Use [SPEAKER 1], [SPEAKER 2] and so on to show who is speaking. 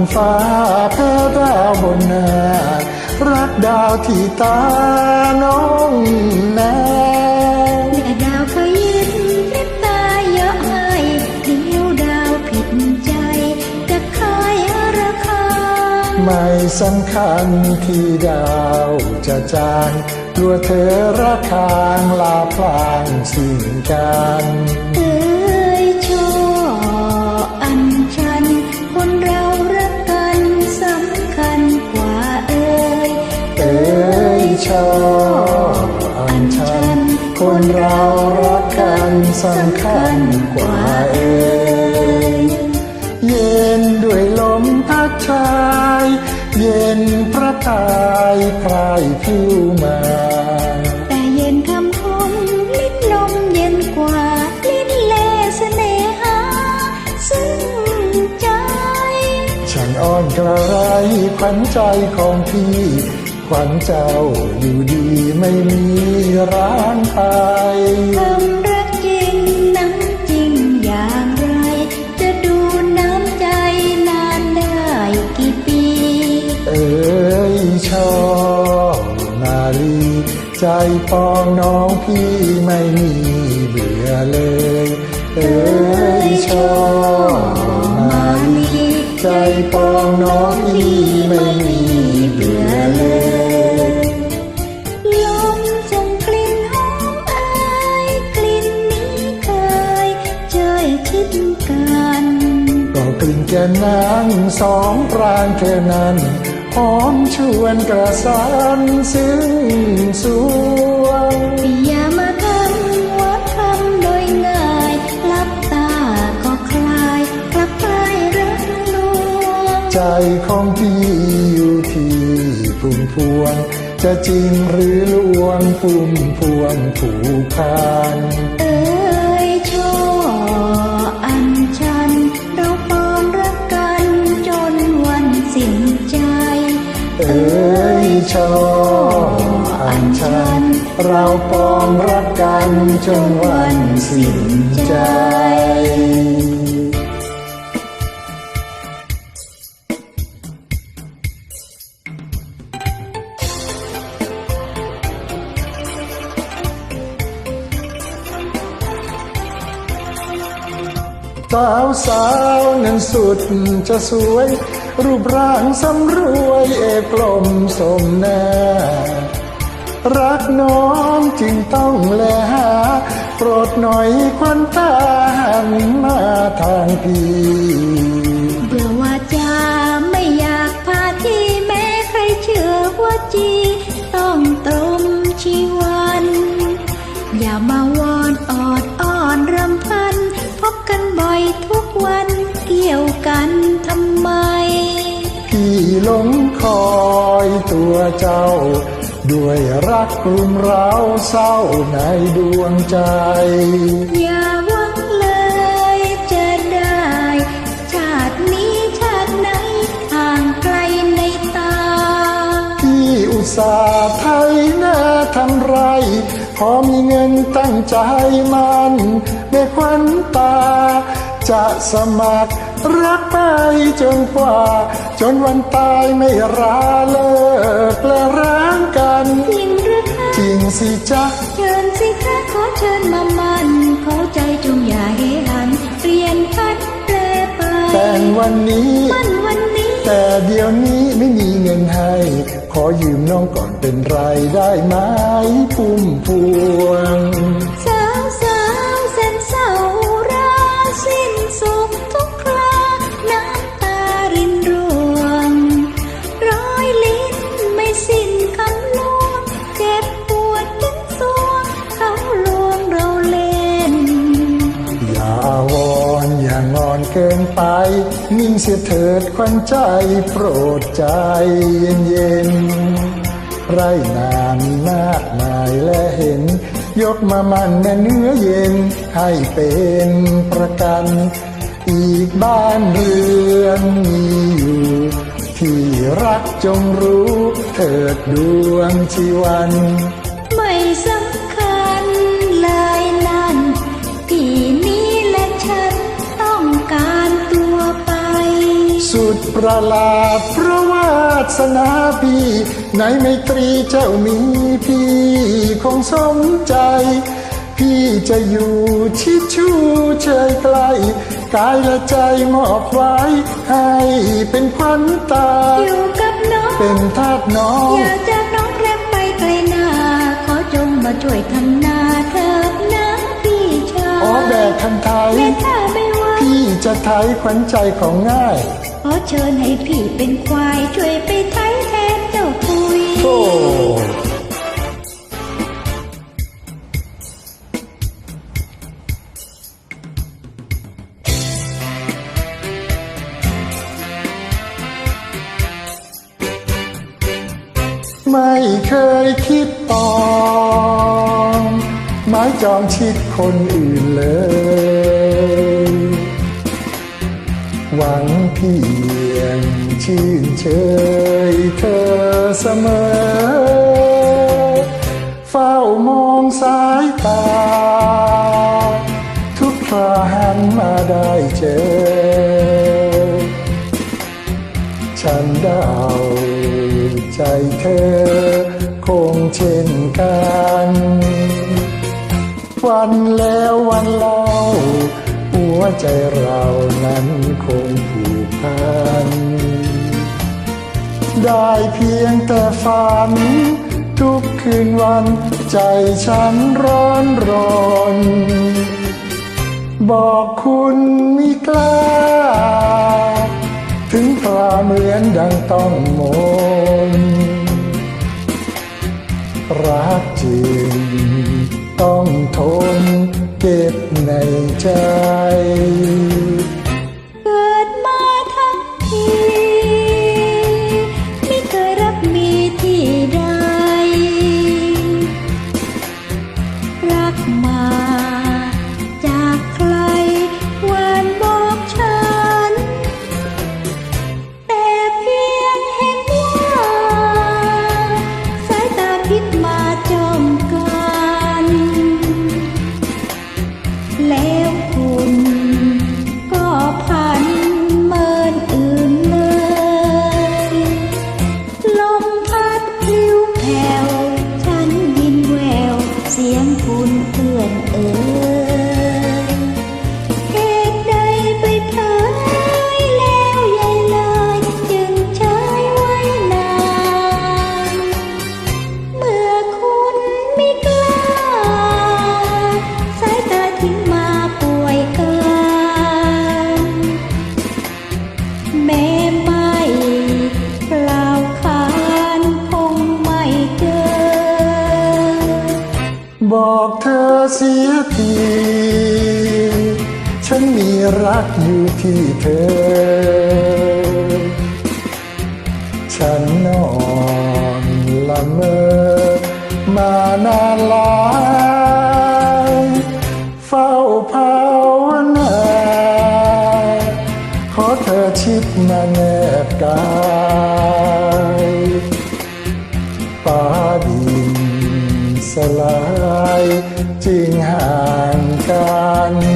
[SPEAKER 1] บนฟ้าแพ้ดาวบนนารักดาวที่ตาน้องแน่
[SPEAKER 2] แม่ดาวเคยยืนพริบตาเยอะให้เดียวดาวผิดใจจะคอยระคาย
[SPEAKER 1] ไม่สำคัญที่ดาวจะจางกลัวเธอระคางลาพลางสิ่งกัน
[SPEAKER 2] ชอ
[SPEAKER 1] บอันชันคนเรารักกันสำคัญกว่าเอ้ยเย็นด้วยลมพัดชายเย็นพระกายพรายผิวมา
[SPEAKER 2] แต่เย็นคำคมลิ้นลมเย็นกว่าลิ้นแลเสน่หาซึ่งใจ
[SPEAKER 1] ฉันอ่อนกระไรขวัญใจของพี่ ขวัญเจ้าอยู่ดีไม่มีร้างไป
[SPEAKER 2] ความรักจริงนั้นจริงอย่างไร จะดูน้ำใจนานได้กี่ปี
[SPEAKER 1] เอ้ยชอบนาลีใจปองน้องพี่ไม่มีเบื่อเลย เอ้ยชอบนาลีใจปองน้องพี่ไม่มีเบื่อเลย
[SPEAKER 2] ก็กลิ่น
[SPEAKER 1] แก่นางสองปรางแค่นั้นหอมชวนกระสานซึ้งสวง
[SPEAKER 2] อย่ามาทำวัดคำโดยง่ายลับตาก็คลายกลับไปรักลวง
[SPEAKER 1] ใจของพี่อยู่ที่พุ่มพวง จะจริงหรือลวงพุ่มพวงผูกพัน
[SPEAKER 2] เอ้ย
[SPEAKER 1] ยชอบอันชัน เราปองรักกันจนวันสิ้นใจสาวสาวนั้นสุดจะสวย รูปร่างสำรวยเอกลมสมหน้ารักน้องจึงต้องแลหา โปรดหน่อยควันตาหันมาทางพี่
[SPEAKER 2] เบื่อว่าจะไม่อยากพาที่แม้ใครเชื่อว่าจีต้องตรงชีวัน อย่ามาวอนออดอ้อนรำพัน พบกันบ่อยทุกวันเกี่ยวกัน
[SPEAKER 1] ลงคอยตัวเจ้า ด้วยรักกลุ่มเราเศร้าในดวงใจ
[SPEAKER 2] อย่าหวังเลยจะได้ ชาตินี้ชาติไหนห่างไกลในตา
[SPEAKER 1] พี่อุตส่าห์ไทยหน้าทำไร พอมีเงินตั้งใจมันในควันตา จะสมัคร รักไปจนกว่า จนวันตายไม่ราเลิกและร้างกัน
[SPEAKER 2] จริงหรือคะ
[SPEAKER 1] จริงสิจ๊ะ
[SPEAKER 2] เชิญสิคะขอเชิญมามันขอใจจงอย่าเฮหันเปลี่ยนพัดแปรไป
[SPEAKER 1] แต่งวันนี้
[SPEAKER 2] มันวันนี้
[SPEAKER 1] แต่เดี๋ยวนี้ไม่มีเงินให้ ขอยืมน้องก่อนเป็นไรได้ไหมพุ่มพวง
[SPEAKER 2] เกินไปนิ่
[SPEAKER 1] งเสียเถิดควันใจโปรดใจเย็นเย็นๆไรนามีมากมายและเห็น ยกมามันแม่เนื้อเย็นให้เป็นประกัน อีกบ้านเรือนมีอยู่ ที่รักจงรู้เถิดดวงชีวัน
[SPEAKER 2] สุ
[SPEAKER 1] ดปประหลาดเพราะวาสนาพี่ในไมตรีเจ้ามีพี่คงสมใจ พี่จะอยู่ชิดชูเชยไกล กายและใจมอบไว้ ให้เป็นขวัญตา
[SPEAKER 2] อยู่กับน้อง
[SPEAKER 1] เป็นทาสน้อง
[SPEAKER 2] อยากจากน้องแรมไปไกลนาขอจงมาช่วยทำนาเถิดนะพี่ชาย
[SPEAKER 1] อ๋อแบกคันไทย
[SPEAKER 2] และถ้าไม่ไหว
[SPEAKER 1] พี่จะไทยขวัญใจของง่าย
[SPEAKER 2] ข อเชิญให้พี่เป็นควายช่วยไปไถแทนเจ้าคุย
[SPEAKER 1] โอ้ไม่เคยคิดปองไม้จองชิดคนอื่นเลย เพียงชื่นเชยเธอเสมอ เฝ้ามองสายตา ทุกคราหันมาได้เจอ ฉันเดาใจเธอคงเช่นกันวันแล้ววันเล่าหัวใจเรานั้นคง พัน ได้เพียงแต่ฝัน ทุกคืนวันใจฉันร้อนรน บอกคุณมิกล้า ถึงคราเหมือนดังต้องมน รักจริงต้องทนเก็บในใจ
[SPEAKER 2] บอกเธ
[SPEAKER 1] อเสียที ฉันมีรักอยู่ที่เธอ ฉันนอนละเมอมานานหลายเฝ้าภาวนาขอเธอชิดมาแนบกายฟ้าดิน สลายจริงห่างกัน